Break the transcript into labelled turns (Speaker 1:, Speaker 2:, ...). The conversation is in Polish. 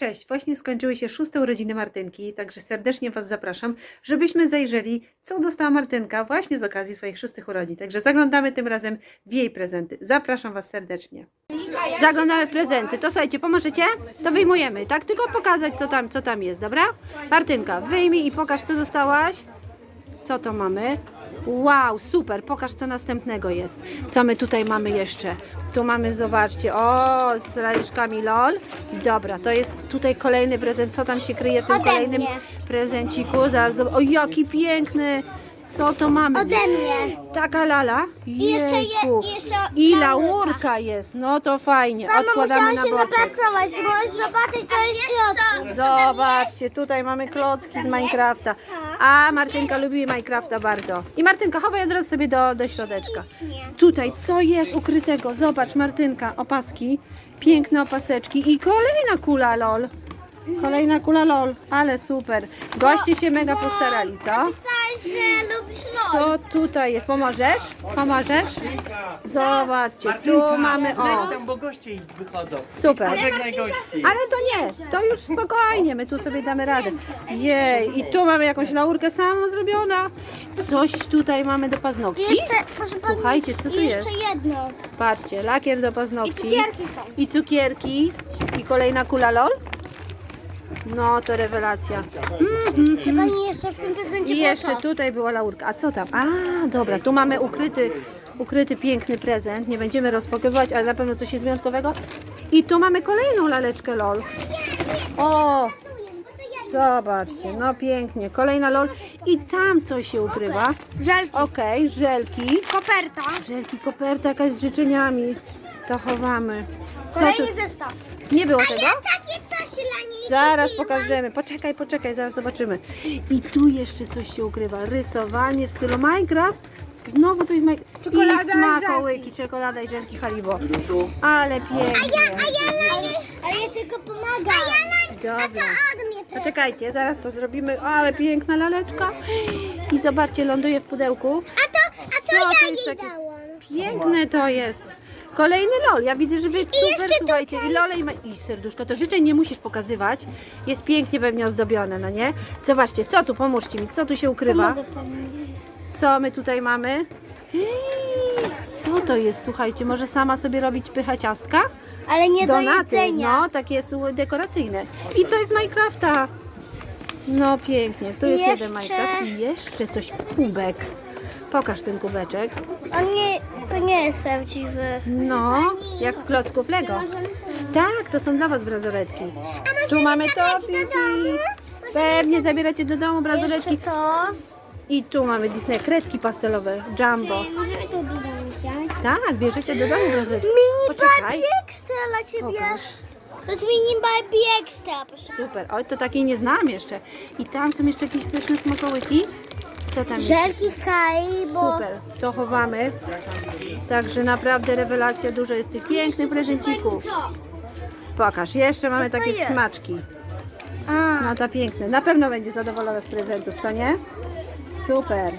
Speaker 1: Cześć, właśnie skończyły się szóste urodziny Martynki, także serdecznie Was zapraszam, żebyśmy zajrzeli, co dostała Martynka właśnie z okazji swoich szóstych urodzin. Także zaglądamy tym razem w jej prezenty. Zapraszam Was serdecznie. Zaglądamy w prezenty. To słuchajcie, pomożecie? To wyjmujemy, tak? Tylko pokazać, co tam, co tam jest, dobra? Martynka, wyjmij i pokaż, co dostałaś. Co to mamy? Wow, super, pokaż co następnego jest. Co my tutaj mamy jeszcze? Tu mamy, zobaczcie, o, z zaliczkami LOL. Dobra, to jest tutaj kolejny prezent. Co tam się kryje w tym
Speaker 2: Ode
Speaker 1: kolejnym
Speaker 2: mnie.
Speaker 1: prezenciku? Zaraz, zob- o, jaki piękny! Co to mamy?
Speaker 2: Ode mnie.
Speaker 1: Taka lala?
Speaker 2: I jeszcze je-
Speaker 1: Jejku.
Speaker 2: jeszcze
Speaker 1: I
Speaker 2: laurka.
Speaker 1: laurka jest, no to fajnie.
Speaker 2: Mama
Speaker 1: Odkładamy
Speaker 2: musiała
Speaker 1: na
Speaker 2: się
Speaker 1: boczek.
Speaker 2: napracować, bo zobaczyć to jest środku.
Speaker 1: Zobaczcie, tutaj mamy klocki z Minecrafta. A Martynka lubi Minecrafta bardzo. I Martynka, chowaj od razu sobie do, do środeczka. Tutaj, co jest ukrytego? Zobacz, Martynka, opaski. Piękne opaseczki i kolejna kula LOL. Kolejna kula LOL, ale super. Goście się mega postarali, co?
Speaker 2: Napisałeś, że.
Speaker 1: Co tutaj jest? Pomożesz? Pomożesz? Zobaczcie, tu mamy o.
Speaker 3: Leć tam, bo goście wychodzą.
Speaker 1: Super.
Speaker 3: Pożegnaj gości.
Speaker 1: Ale to nie, to już spokojnie, my tu sobie damy radę. Jej, i tu mamy jakąś laurkę samą zrobiona. Coś tutaj mamy do paznokci.
Speaker 2: Jeszcze, proszę pani,
Speaker 1: Słuchajcie, co tu jest?
Speaker 2: jeszcze jedno.
Speaker 1: Patrzcie, lakier do paznokci.
Speaker 2: I cukierki są.
Speaker 1: I cukierki. I kolejna kula LOL. No to rewelacja. Mhm.
Speaker 2: Czy pani jeszcze w tym prezencie
Speaker 1: I
Speaker 2: było
Speaker 1: jeszcze
Speaker 2: to?
Speaker 1: tutaj była laurka. A co tam? A, dobra, tu mamy ukryty, ukryty piękny prezent. Nie będziemy rozpakowywać, ale na pewno coś jest wyjątkowego. I tu mamy kolejną laleczkę LOL. O, zobaczcie, no pięknie. Kolejna LOL. I tam coś się ukrywa.
Speaker 2: Żelki.
Speaker 1: Okej, żelki.
Speaker 2: Koperta.
Speaker 1: Żelki, koperta jakaś z życzeniami. To chowamy. Co tu?
Speaker 2: Kolejny zestaw.
Speaker 1: Nie było tego?
Speaker 2: takie coś dla niej
Speaker 1: Zaraz pokażemy. Poczekaj, poczekaj, zaraz zobaczymy. I tu jeszcze coś się ukrywa. Rysowanie w stylu Minecraft. Znowu coś z Minecraft.
Speaker 2: Czekolada
Speaker 1: I smakołyki, czekolada i żelki Haribo. Ale pięknie.
Speaker 2: Ale, ale ja tylko pomagam. A ja
Speaker 1: Dobra.
Speaker 2: teraz.
Speaker 1: Poczekajcie, zaraz to zrobimy. O, ale piękna laleczka. I zobaczcie, ląduje w pudełku.
Speaker 2: A to, a
Speaker 1: Co
Speaker 2: to
Speaker 1: to
Speaker 2: ja
Speaker 1: jest
Speaker 2: jej
Speaker 1: takie-
Speaker 2: dałam.
Speaker 1: Piękne to jest. Kolejny LOL. Ja widzę, że wy super,
Speaker 2: jeszcze
Speaker 1: słuchajcie. I lole i, ma... I serduszko. To życzeń nie musisz pokazywać. Jest pięknie pewnie ozdobione, no nie? Zobaczcie, co tu, pomóżcie mi. Co tu się ukrywa?
Speaker 2: Pani.
Speaker 1: Co my tutaj mamy? Ej, Co to jest, słuchajcie? Może sama sobie robić pycha ciastka?
Speaker 2: Ale nie do
Speaker 1: Donaty,
Speaker 2: jedzenia.
Speaker 1: no, takie są dekoracyjne. I coś z Minecrafta. No pięknie, tu jest
Speaker 2: Jeszcze-
Speaker 1: jeden Minecraft i jeszcze coś, kubek. Pokaż ten kubeczek.
Speaker 2: On nie, to nie jest prawdziwy.
Speaker 1: No, jak z klocków Lego. Tak, to są dla Was bransoletki. Tu mamy toppingi. Pewnie zabieracie do domu
Speaker 2: Jeszcze
Speaker 1: bransoletki.
Speaker 2: to.
Speaker 1: I tu mamy Disney kredki pastelowe, jumbo.
Speaker 2: Możemy to dodać.
Speaker 1: Tak, bierzecie do domu bransoletki.
Speaker 2: Mini
Speaker 1: Poczekaj.
Speaker 2: Extra dla Ciebie.
Speaker 1: Pokaż.
Speaker 2: To jest mini Barbie Extra.
Speaker 1: Super, oj to takiej nie znam jeszcze. I tam są jeszcze jakieś pyszne smakołyki. Co tam jest?
Speaker 2: Żelki.
Speaker 1: Super, to chowamy. Także naprawdę rewelacja, dużo jest tych pięknych prezencików. Pokaż, jeszcze mamy takie
Speaker 2: jest?
Speaker 1: smaczki.
Speaker 2: A,
Speaker 1: No to piękne. Na pewno będzie zadowolona z prezentów, co nie? Super.